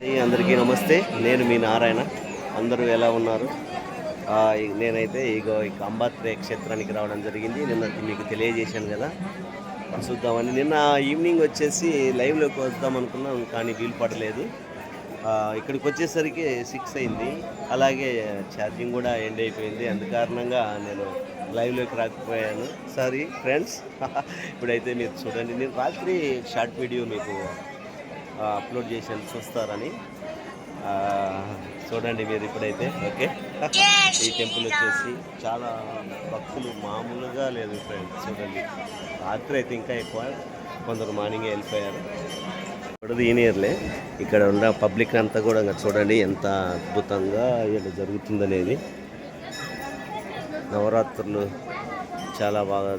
అందరికీ నమస్తే. నేను మీ నారాయణ. అందరూ ఎలా ఉన్నారు? నేనైతే ఇగో ఈ అంబాత్రే క్షేత్రానికి రావడం జరిగింది. నిన్న మీకు తెలియజేశాను కదా. చూద్దామని నిన్న ఈవినింగ్ వచ్చేసి లైవ్లోకి వద్దాం అనుకున్నాం కానీ వీలు పడలేదు. ఇక్కడికి వచ్చేసరికి సిక్స్ అయింది. అలాగే ఛార్జింగ్ కూడా ఎండ్ అయిపోయింది. అందు కారణంగా నేను లైవ్లోకి రాకపోయాను. Sorry friends. ఇప్పుడైతే మీరు చూడండి. నేను రాత్రి షార్ట్ వీడియో మీకు అప్లోడ్ చేశాను చూస్తారని చూడండి మీరు ఇప్పుడైతే. ఓకే. ఈ టెంపుల్ వచ్చేసి చాలా భక్తులు మామూలుగా లేదు ఫ్రెండ్స్ చూడండి. రాత్రి అయితే ఇంకా ఎక్కువ కొందరు మార్నింగ్ వెళ్ళిపోయారు. ఇప్పుడు ఈనియర్లే ఇక్కడ ఉన్న పబ్లిక్ అంతా కూడా ఇంకా చూడండి ఎంత అద్భుతంగా ఇక్కడ జరుగుతుందనేది. నవరాత్రులు చాలా బాగా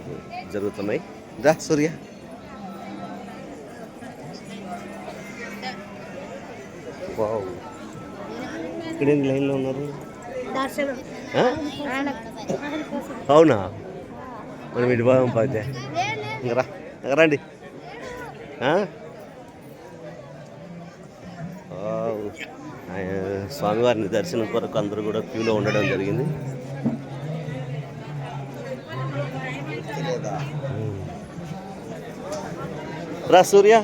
జరుగుతున్నాయి. రా సూర్య. వావ్. ఇక్కడ లైన్లో ఉన్నారు? అవునా? మనం ఇటు పోదాం పోతే ఇంక రా ఇంక రండి. స్వామివారిని దర్శనం కొరకు అందరూ కూడా క్యూలో ఉండడం జరిగింది. రా సూర్య.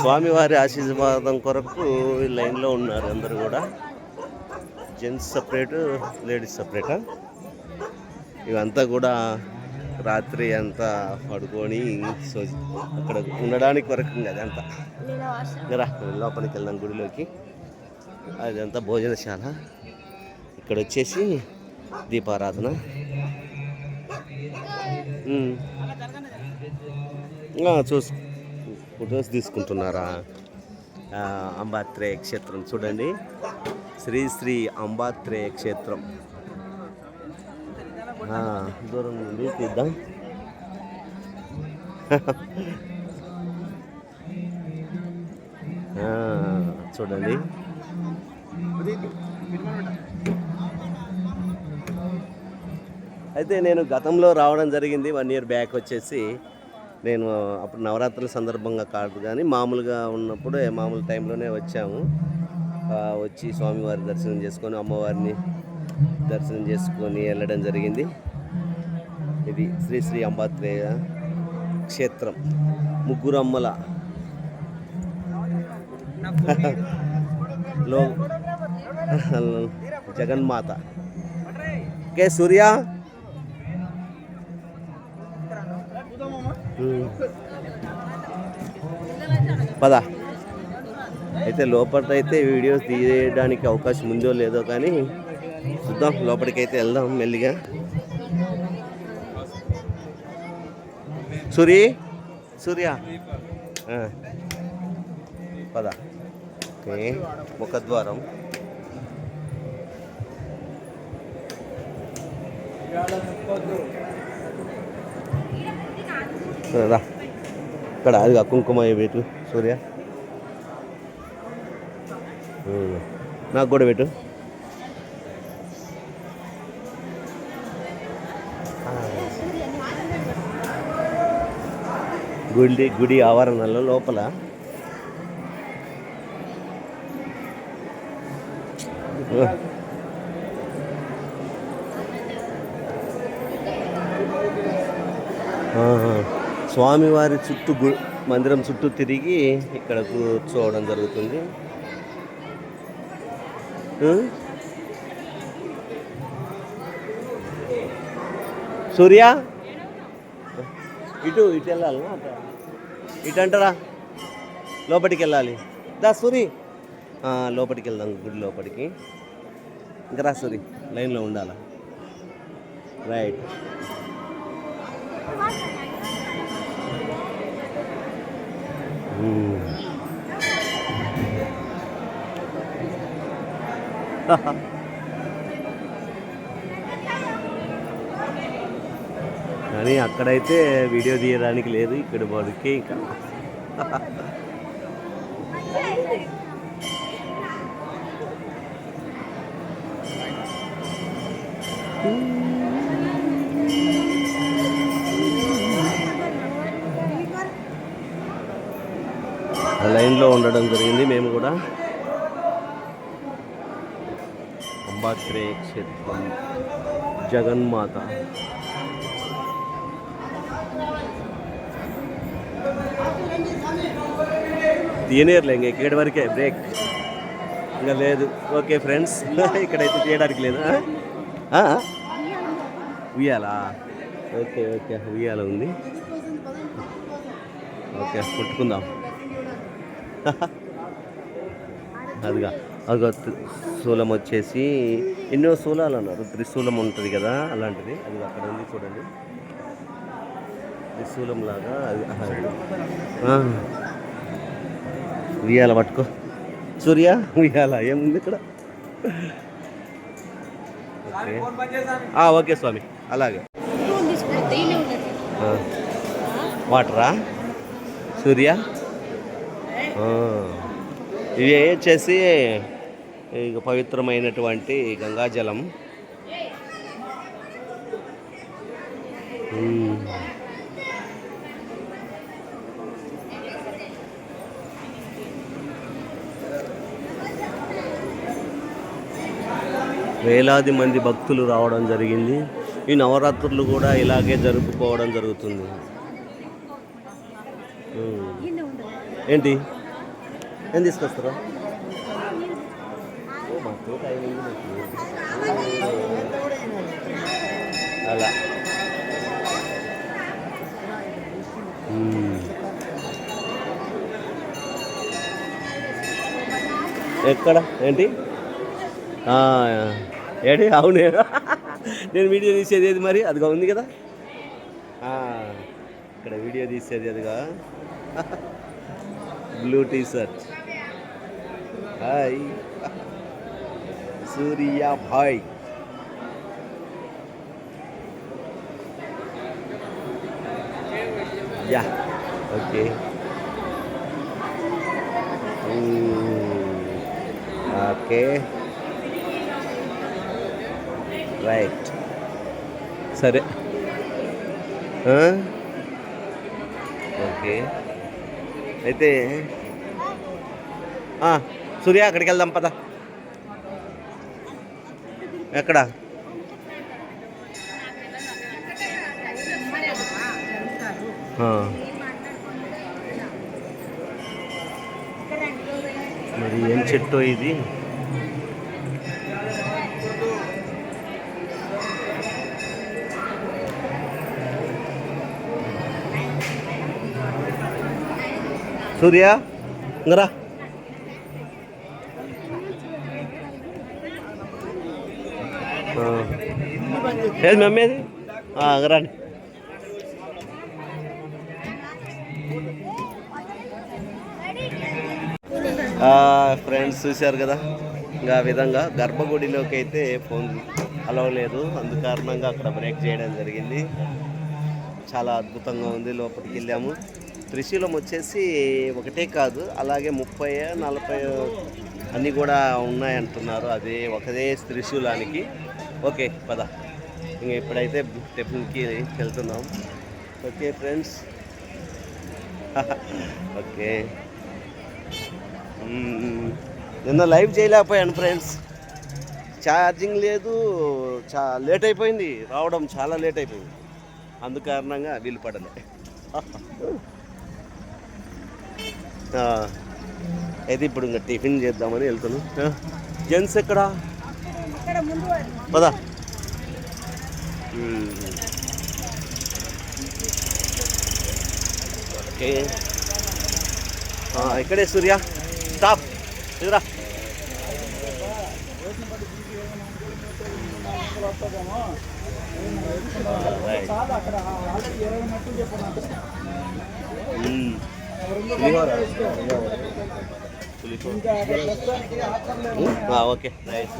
స్వామివారి ఆశీర్వాదం కొరకు ఈ లైన్లో ఉన్నారు అందరూ కూడా. జెంట్స్ సపరేట్ లేడీస్ సపరేటా? ఇవంతా కూడా రాత్రి అంతా పడుకొని సో అక్కడ ఉండడానికి వరకు అదంతా. రా లోపలికి వెళ్దాం గుడిలోకి. అదంతా భోజనశాల. ఇక్కడ వచ్చేసి దీపారాధన. చూసుకో. చూసు ఫొటోస్ తీసుకుంటున్నారా? అంబాత్రేయ క్షేత్రం చూడండి. శ్రీ శ్రీ అంబాత్రేయ క్షేత్రం. దూరం నుండి తీద్దాం. చూడండి. అయితే నేను గతంలో రావడం జరిగింది. వన్ ఇయర్ బ్యాక్ వచ్చేసి నేను అప్పుడు నవరాత్రుల సందర్భంగా కాదు కానీ మామూలుగా ఉన్నప్పుడు మామూలు టైంలోనే వచ్చాము. వచ్చి స్వామివారి దర్శనం చేసుకొని అమ్మవారిని దర్శనం చేసుకొని వెళ్ళడం జరిగింది. ఇది శ్రీ శ్రీ అంబాత్రేయ క్షేత్రం ముగ్గురు అమ్మల లో జగన్మాత. కే సూర్య! పద. అయితే లోపలైతే అయితే వీడియోస్ తీయడానికి అవకాశం ఉందో లేదో కానీ చూద్దాం లోపలికైతే వెళ్దాం మెల్లిగా. సూరి సూర్య. పద. ఓకే ముఖద్వారం. రా. ఇక్కడ అది కుంకుమ పెట్టు సూర్య. నాకు కూడా పెట్టు. గుడి గుడి ఆవరణలో లోపల. ఆహా. స్వామివారి చుట్టూ గు మందిరం చుట్టూ తిరిగి ఇక్కడ కూర్చోవడం జరుగుతుంది. సూర్య? ఇటు ఇటు వెళ్ళాలి ఇటు అంటారా? లోపలికి వెళ్ళాలి. దా సూరి. లోపలికి వెళ్దాం గుడి లోపలికి ఇంకా రా సూరి. లైన్లో ఉండాలా? రైట్ మ్మ్. కానీ అక్కడైతే వీడియో తీయడానికి లేదు ఇక్కడ వరకే ఇంకా లైన్లో ఉండడం జరిగింది. మేము కూడా అంబాత్రే క్షేత్రం జగన్మాత తీయనేర్లే ఇంకా ఇక్కడి వరకే బ్రేక్. ఇంకా లేదు. ఓకే ఫ్రెండ్స్ ఇక్కడైతే తీయడానికి లేదు. ఉయ్యాలా? Okay okay. ఉయ్యాల ఉంది. ఓకే పుట్టుకుందాం. అదిగా అదిగో శూలం వచ్చేసి ఎన్నో శూలాలు అన్నారు. త్రిశూలం ఉంటుంది కదా అలాంటిది. అది అక్కడ ఉంది చూడండి. త్రిశూలం లాగా అది. ఉయ్యాల పట్టుకో. సూర్య ఉయ్యాల ఏముంది ఇక్కడ? ఓకే. స్వామి అలాగే. వాటరా? సూర్య. ఇవి వచ్చేసి ఇక పవిత్రమైనటువంటి గంగాజలం. వేలాది మంది భక్తులు రావడం జరిగింది. ఈ నవరాత్రులు కూడా ఇలాగే జరుపుకోవడం జరుగుతుంది. ఏంటి? ఏం తీసుకొస్తారా. అలా. ఎక్కడ? ఏంటి? ఏడి? అవునే. నేను వీడియో తీసేది ఏది మరి? అదిగా ఉంది కదా. ఇక్కడ వీడియో తీసేది అదిగా. Blue T shirt hi Surya భాయ్ యా ఓకే ఓకే రైట్ సరే ఆ? ఓకే అయితే ఆ, సూర్య అక్కడికి వెళ్దాం పద. ఎక్కడ? మరి ఏం చెట్టు ఇది? సూర్య ఇంగరా ఏది మమ్మీది ఇంగరాండి ఫ్రెండ్స్ చూశారు కదా? ఇంకా విధంగా గర్భగుడిలోకి అయితే ఫోన్ అలవ్ లేదు. అందు కారణంగా అక్కడ బ్రేక్ చేయడం జరిగింది. చాలా అద్భుతంగా ఉంది. లోపలికి వెళ్ళాము. త్రిశూలం వచ్చేసి ఒకటే కాదు అలాగే ముప్పై నలభై అన్నీ కూడా ఉన్నాయంటున్నారు. అది ఒకదే త్రిశూలానికి. ఓకే పద. ఇంక ఇప్పుడైతే టెంపుల్కి వెళ్తున్నాం. Okay friends. ఓకే. నిన్న లైవ్ చేయలేకపోయాను ఫ్రెండ్స్. ఛార్జింగ్ లేదు చా లేట్ అయిపోయింది రావడం చాలా లేట్ అయిపోయింది అందు కారణంగా వీలు పడలే. అయితే ఇప్పుడు ఇంకా టిఫిన్ చేద్దామని వెళ్తున్నాను జెంట్స్ ఎక్కడ? పదా. ఓకే. ఆ, ఇక్కడే సూర్య. స్టాప్. ఎదురా. ఓకే. రైట్